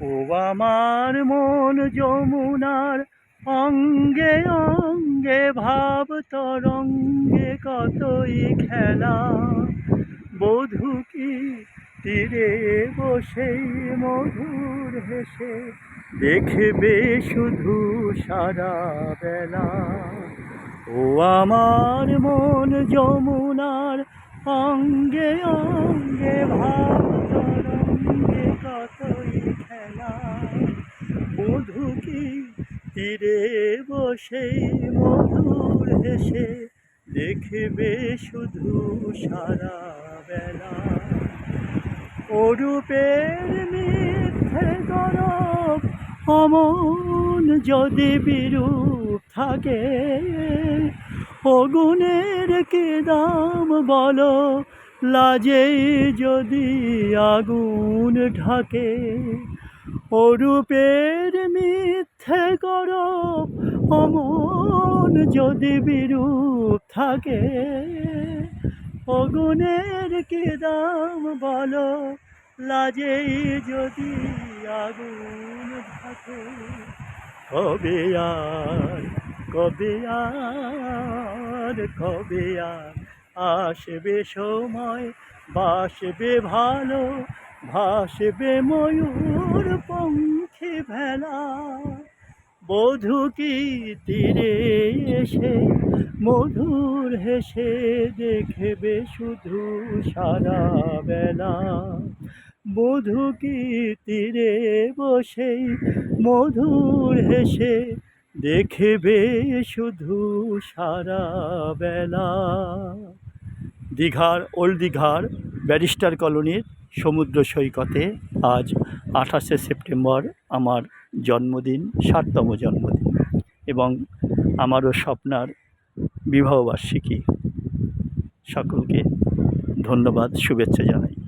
ও আমার মন যমুনার অঙ্গে অঙ্গে ভাব তরঙ্গে কতই খেলা। বধূ কি তীরে বসেই মধুর হেসে, দেখবে শুধু সারা বেলা। ও আমার মন যমুনার অঙ্গে অঙ্গে ভাব তরঙ্গে কতই খেলা মধু কি তীরে বসেই মধুর হেসে দেখবে শুধু সারা বেলা। অরূপের মিথ্যে গরব অমন যদি বিরূপ থাকে, অগুণের কে দাম বলো? লাজেই যদি আগুন ঢাকে, অরূপের মিথ্যে গরব অমন যদি বিরূপ থাকে, অগুণের কি দাম বলো? লাজেই যদি আগুন থাকে কবে আর কবে আর কবে আর আসবে সময়? বাসবে ভালো, ভাসবে ময়ূর পঙ্খে ভেলা। বধূ কি তীরে এসে, মধুর হেসে দেখবে শুধু সারা বেলা বধূ কি তীরে বসেই মধুর হেসে দেখবে শুধু সারা বেলা দীঘার, ওল্ড দীঘার ব্যারিস্টার কলোনির সমুদ্র সৈকতে আজ আঠাশে সেপ্টেম্বর আমার জন্মদিন ষাটতম জন্মদিন এবং আমারও স্বপ্নার বিবাহবার্ষিকী। সকলকে ধন্যবাদ শুভেচ্ছা জানাই।